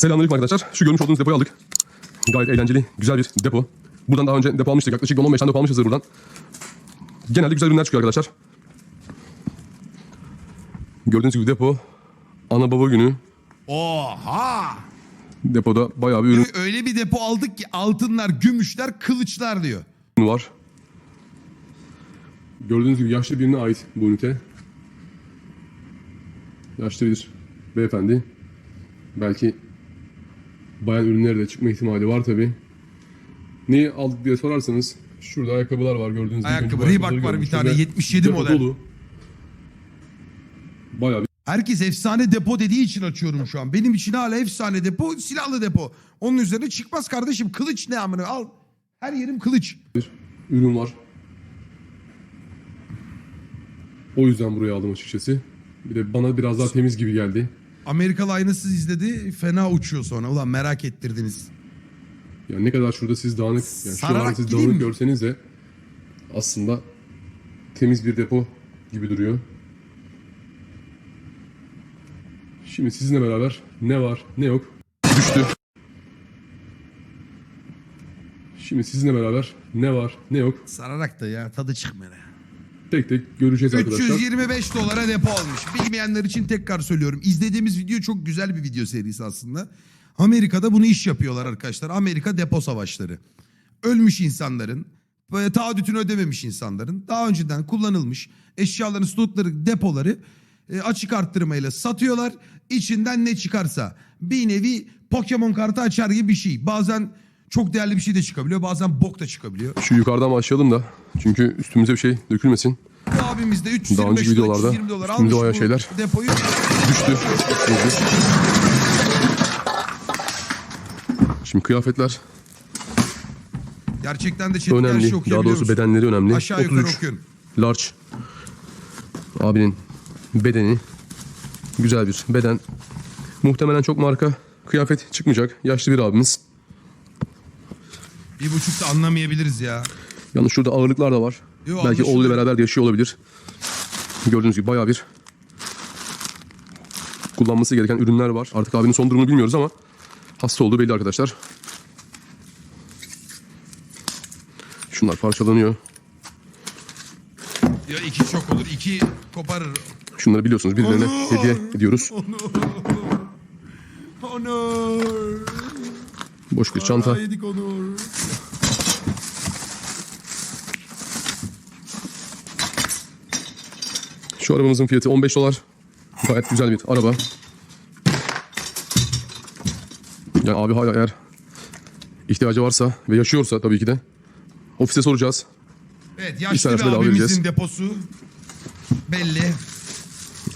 Selamünaleyküm arkadaşlar. Şu görmüş olduğunuz depoyu aldık. Gayet eğlenceli, güzel bir depo. Buradan daha önce depo almıştık. Yaklaşık 10-15 tane depo almışızdır buradan. Genelde güzel ürünler çıkıyor arkadaşlar. Gördüğünüz gibi depo ana baba günü Oha! depoda bayağı bir ürün Öyle bir depo aldık ki altınlar, gümüşler, kılıçlar diyor. var. Gördüğünüz gibi yaşlı birine ait bu ünite. Yaşlı bir beyefendi. Belki bayan ürünleri de çıkma ihtimali var tabi. Neyi aldık diye sorarsanız şurada ayakkabılar var gördüğünüz gibi. Ayakkabı, Reebok var bir tane, ve 77 depo model. Dolu. Bayağı bir Herkes efsane depo dediği için açıyorum şu an. Benim için hala efsane depo, silahlı depo. Onun üzerine çıkmaz kardeşim. Kılıç ne amına al. Her yerim kılıç. ürün var. O yüzden buraya aldım açıkçası. Bir de bana biraz daha temiz gibi geldi. Amerikalı aynasız izledi. Fena uçuyor sonra. Ulan merak ettirdiniz. Yani ne kadar şurada siz dağınık, yani Sararak şuralarda siz gideyim dağınık mi? görseniz de aslında temiz bir depo gibi duruyor. Şimdi sizinle beraber ne var ne yok düştü. Şimdi sizinle beraber ne var ne yok Sararak da ya tadı çıkmıyor. ya. Tek tek göreceğiz arkadaşlar. 325 dolara depo almış. Bilmeyenler için tekrar söylüyorum. İzlediğimiz video çok güzel bir video serisi aslında. Amerika'da bunu iş yapıyorlar arkadaşlar. Amerika depo savaşları. Ölmüş insanların, böyle taahhütünü ödememiş insanların daha önceden kullanılmış eşyaların stokları, depoları e, açık arttırmayla satıyorlar. İçinden ne çıkarsa bir nevi Pokemon kartı açar gibi bir şey. Bazen çok değerli bir şey de çıkabiliyor. Bazen bok da çıkabiliyor. Şu yukarıdan başlayalım da çünkü üstümüze bir şey dökülmesin. Bu abimiz de 325 Daha önceki dolar, videolarda 320 dolar almış bayağı şeyler. depoyu. Düştü. Hızlı. Şimdi kıyafetler Gerçekten de her önemli. şeyi Daha doğrusu bedenleri önemli. Aşağı yukarı 33 okuyun. large. Abinin bedeni güzel bir beden. Muhtemelen çok marka kıyafet çıkmayacak. Yaşlı bir abimiz. Bir buçuk da anlamayabiliriz ya. Yalnız şurada ağırlıklar da var. Yo, Belki anlaşılıyor. oğluyla beraber de yaşıyor olabilir. Gördüğünüz gibi bayağı bir kullanması gereken ürünler var. Artık abinin son durumunu bilmiyoruz ama hasta olduğu belli arkadaşlar. Şunlar parçalanıyor. Ya iki çok olur. iki koparır. Şunları biliyorsunuz birilerine Onur! hediye ediyoruz. Onur. Boş bir çanta. Yedik Onur. Şu arabamızın fiyatı 15 dolar. Gayet güzel bir araba. Yani abi hala eğer ihtiyacı varsa ve yaşıyorsa tabii ki de ofise soracağız. Evet yaşlı bir abimizin deposu. Belli.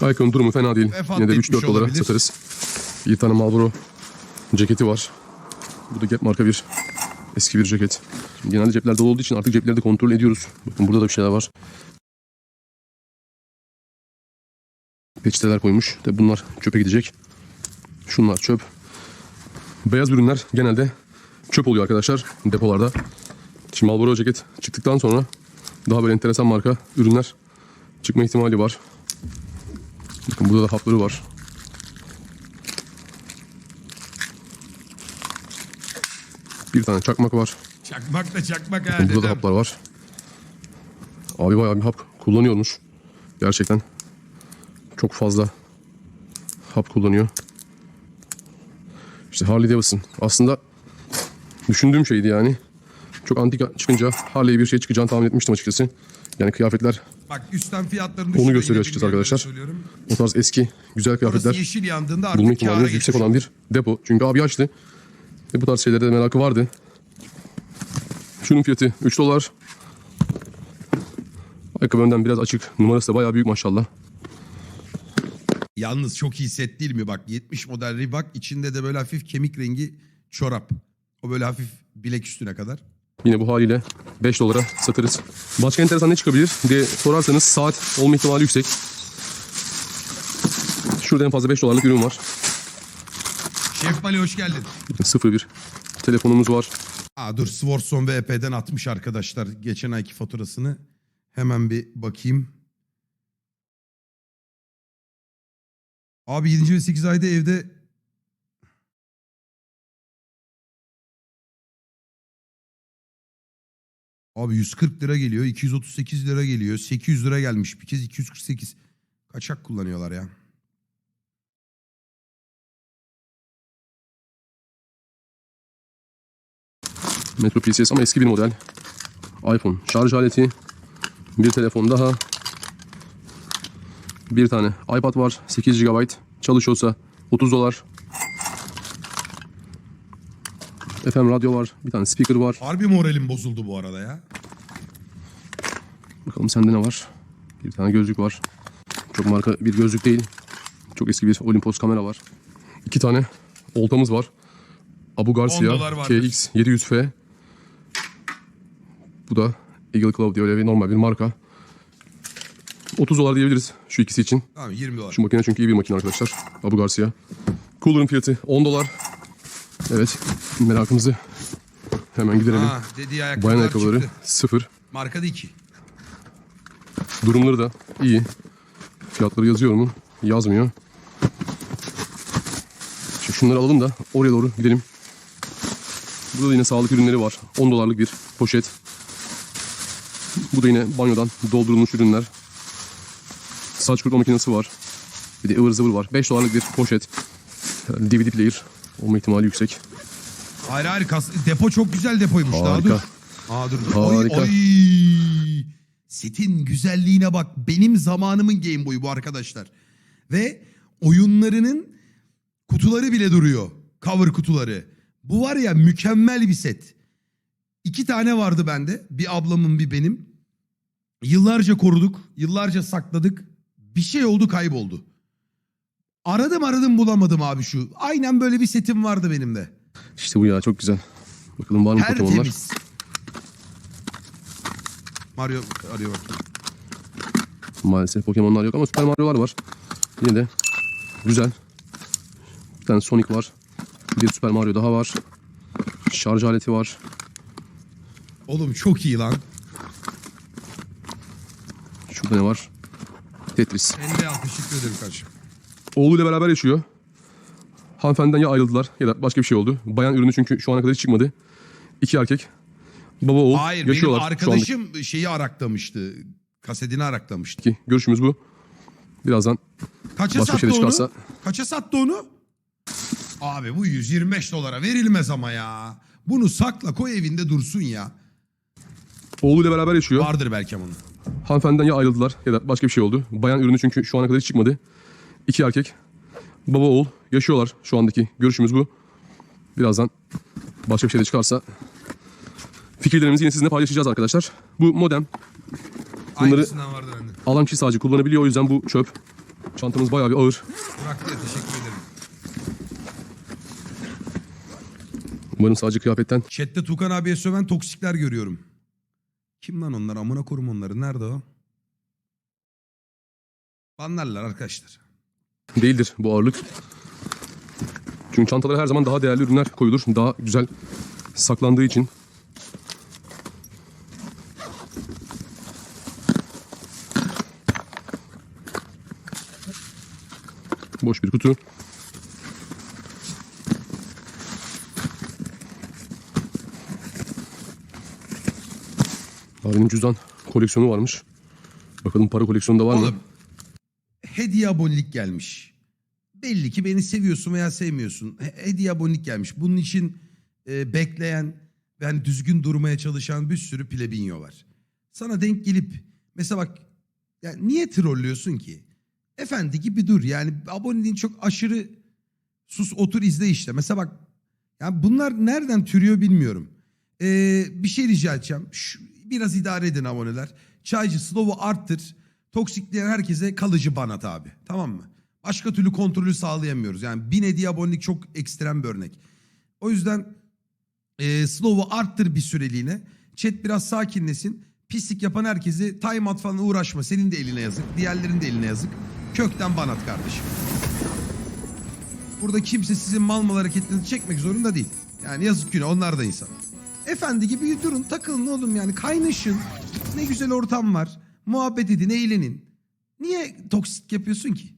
Ayakkabının durumu fena değil. Vefat Yine de etmiş 3-4 dolara satarız. Bir tane Marlboro ceketi var. Bu da Gap marka bir eski bir ceket. Genelde cepler dolu olduğu için artık cepleri de kontrol ediyoruz. Bakın burada da bir şeyler var. Peçeteler koymuş. Tabi bunlar çöpe gidecek. Şunlar çöp. Beyaz ürünler genelde çöp oluyor arkadaşlar depolarda. Şimdi Marlboro ceket çıktıktan sonra daha böyle enteresan marka ürünler çıkma ihtimali var. Bakın burada da hapları var. Bir tane çakmak var. Çakmak da çakmak ha Burada da dedem. haplar var. Abi bayağı bir hap kullanıyormuş. Gerçekten. Çok fazla hap kullanıyor. İşte Harley Davidson. Aslında düşündüğüm şeydi yani. Çok antik çıkınca Harley'e bir şey çıkacağını tahmin etmiştim açıkçası. Yani kıyafetler, Bak üstten fiyatlarını Onu gösteriyor açıkçası arkadaşlar. o tarz eski güzel kıyafetler yeşil yandığında bulma artık ihtimaliniz yüksek olan bir depo. Çünkü abi yaşlı. Ve bu tarz şeylere de merakı vardı. Şunun fiyatı 3 dolar. Ayakkabı önden biraz açık. Numarası da bayağı büyük maşallah. Yalnız çok iyi set değil mi? Bak 70 model Reebok içinde de böyle hafif kemik rengi çorap. O böyle hafif bilek üstüne kadar. Yine bu haliyle 5 dolara satarız. Başka enteresan ne çıkabilir diye sorarsanız saat olma ihtimali yüksek. Şurada en fazla 5 dolarlık ürün var. Şefbali hoş geldin. 01. Telefonumuz var. Aa dur Swarson VP'den atmış arkadaşlar geçen ayki faturasını. Hemen bir bakayım. Abi 7. ve 8. ayda evde Abi 140 lira geliyor, 238 lira geliyor, 800 lira gelmiş bir kez 248. Kaçak kullanıyorlar ya. Metro PCS ama eski bir model. iPhone şarj aleti. Bir telefon daha. Bir tane iPad var. 8 GB. Çalışıyorsa 30 dolar. FM radyo var. Bir tane speaker var. Harbi moralim bozuldu bu arada ya. Bakalım sende ne var? Bir tane gözlük var. Çok marka bir gözlük değil. Çok eski bir Olympus kamera var. İki tane oltamız var. Abu Garcia. KX 700F. Bu da Eagle Claw diye öyle bir normal bir marka. 30 dolar diyebiliriz şu ikisi için. Tamam 20 dolar. Şu makine çünkü iyi bir makine arkadaşlar. Abu Garcia. Cooler'ın fiyatı 10 dolar. Evet merakımızı hemen giderelim. Ha, dediği Bayan ayakkabılar ayakkabıları çıktı. sıfır. Marka değil ki. Durumları da iyi. Fiyatları yazıyor mu? Yazmıyor. Şimdi şunları alalım da oraya doğru gidelim. Burada da yine sağlık ürünleri var. 10 dolarlık bir poşet. Bu da yine banyodan doldurulmuş ürünler. Saç kurutma makinesi var. Bir de ıvır zıvır var. 5 dolarlık bir poşet. DVD player. Olma ihtimali yüksek. Hayır hayır kas- depo çok güzel depoymuş daha Harika. dur. Aa dur. Oy, Harika. oy. Setin güzelliğine bak. Benim zamanımın Game Boy'u bu arkadaşlar. Ve oyunlarının kutuları bile duruyor. Cover kutuları. Bu var ya mükemmel bir set. İki tane vardı bende. Bir ablamın bir benim. Yıllarca koruduk. Yıllarca sakladık. Bir şey oldu kayboldu. Aradım aradım bulamadım abi şu. Aynen böyle bir setim vardı benim de. İşte bu ya çok güzel. Bakalım var mı Pokemon'lar? Tertemiz. Mario arıyor bak. Maalesef Pokemon'lar yok ama Super Mario'lar var. Yine de güzel. Bir tane Sonic var. Bir Super Mario daha var. Şarj aleti var. Oğlum çok iyi lan. Şurada ne var? Tetris. Ende al teşekkür ederim kardeşim. Oğluyla beraber yaşıyor. Hanımefendiden ya ayrıldılar ya da başka bir şey oldu. Bayan ürünü çünkü şu ana kadar hiç çıkmadı. İki erkek. Baba oğul Hayır benim yaşıyorlar. Şu arkadaşım şeyi araklamıştı. Kasetini araklamıştı. andaki görüşümüz bu. Birazdan Kaça Başka şey de onu? çıkarsa- Kaça sattı onu? Abi bu 125 dolara verilmez ama ya. Bunu sakla koy evinde dursun ya. oğluyla beraber yaşıyor. Vardır belki ama onun. Hanımefendiden ya ayrıldılar ya da başka bir şey oldu. Bayan ürünü çünkü şu ana kadar hiç çıkmadı. İki erkek. Baba oğul yaşıyorlar şu andaki görüşümüz bu. Birazdan başka bir şey de çıkarsa fikirlerimizi yine sizinle paylaşacağız arkadaşlar. Bu modem Bunları- alan kişi sadece kullanabiliyor o yüzden bu çöp. Çantamız bayağı bir ağır. Bıraktı ya teşekkür ederim. Umarım sadece kıyafetten Chat'te Tukan abiye söven toksikler görüyorum. Kim lan onlar? Amına korum onları. Nerede o? Banlarlar arkadaşlar. değildir bu ağırlık. Çünkü çantalara her zaman daha değerli ürünler koyulur. Daha güzel saklandığı için. Boş bir kutu. Abinin cüzdan koleksiyonu varmış. Bakalım para koleksiyonu da var mı? Oğlum hediye abonelik gelmiş. Belli ki beni seviyorsun veya sevmiyorsun. He- Hediye abonelik gelmiş. Bunun için e, bekleyen ve hani düzgün durmaya çalışan bir sürü plebinyo var. Sana denk gelip mesela bak yani niye trollüyorsun ki? Efendi gibi dur. Yani aboneliğin çok aşırı sus otur izle işte. Mesela bak yani bunlar nereden türüyor bilmiyorum. Ee, bir şey rica edeceğim. Şu, biraz idare edin aboneler. Çaycı slow'u arttır. Toksikleyen herkese kalıcı banat abi. Tamam mı? Başka türlü kontrolü sağlayamıyoruz. Yani bin hediye abonelik çok ekstrem bir örnek. O yüzden e, slow'u arttır bir süreliğine. Chat biraz sakinlesin. Pislik yapan herkesi timeout falan uğraşma. Senin de eline yazık. Diğerlerinin de eline yazık. Kökten banat kardeşim. Burada kimse sizin mal mal hareketlerinizi çekmek zorunda değil. Yani yazık günah onlar da insan. Efendi gibi durun takılın oğlum yani kaynaşın. Ne güzel ortam var. Muhabbet edin eğlenin. Niye toksik yapıyorsun ki?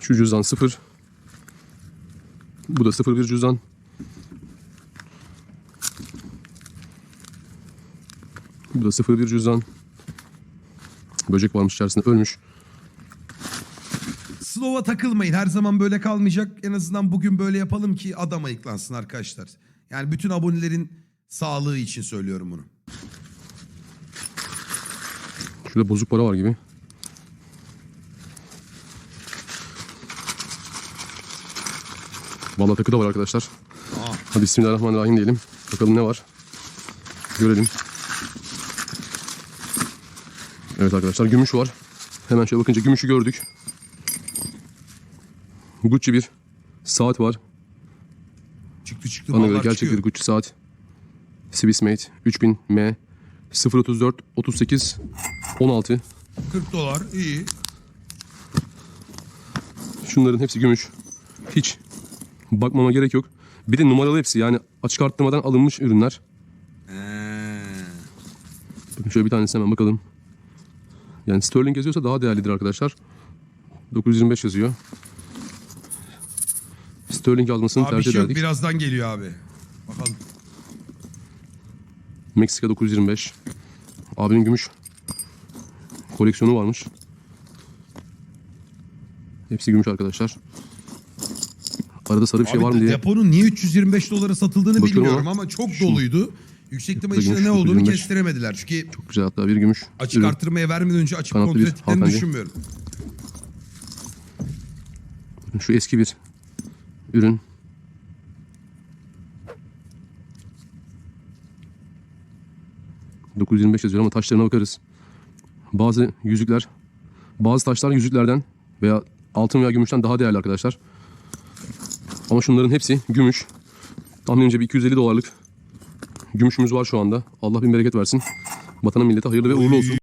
Şu cüzdan sıfır. Bu da 01 cüzdan. Bu da 01 cüzdan. Böcek varmış içerisinde ölmüş. Slow'a takılmayın. Her zaman böyle kalmayacak. En azından bugün böyle yapalım ki adam ayıklansın arkadaşlar. Yani bütün abonelerin sağlığı için söylüyorum bunu. Şurada bozuk para var gibi. Vallahi takı da var arkadaşlar. Aa, Hadi Bismillahirrahmanirrahim diyelim. Bakalım ne var. Görelim. Evet arkadaşlar gümüş var. Hemen şöyle bakınca gümüşü gördük. Gucci bir saat var. çıktı çıktı. Bana göre gerçek bir. Gucci saat. Swissmade 3000 M 034 38 16. 40 dolar iyi. Şunların hepsi gümüş. Hiç bakmama gerek yok. Bir de numaralı hepsi yani açık arttırmadan alınmış ürünler. Ee, Bakın şöyle bir tanesine hemen bakalım. Yani Sterling yazıyorsa daha değerlidir arkadaşlar. 925 yazıyor. Sterling almasını abi tercih şey yok. ederdik. Birazdan geliyor abi. Bakalım. Meksika 925. Abinin gümüş koleksiyonu varmış. Hepsi gümüş arkadaşlar. Arada sarı bir şey Abi var mı diye. deponun niye 325 dolara satıldığını Bakıyorum bilmiyorum ama çok doluydu. Yüksek ihtimal içinde gümüş, ne olduğunu 925. kestiremediler. Çünkü Çok güzel hatta bir gümüş. açık ürün. artırmaya vermeden önce açıp Kanatlı kontrol bir ettiklerini hanımefendi. düşünmüyorum. Şu eski bir ürün. ...925 yazıyor ama taşlarına bakarız. Bazı yüzükler... ...bazı taşlar yüzüklerden... ...veya altın veya gümüşten daha değerli arkadaşlar. Ama şunların hepsi gümüş. Tahminimce bir 250 dolarlık... ...gümüşümüz var şu anda. Allah bin bereket versin. Vatana millete hayırlı ve uğurlu olsun.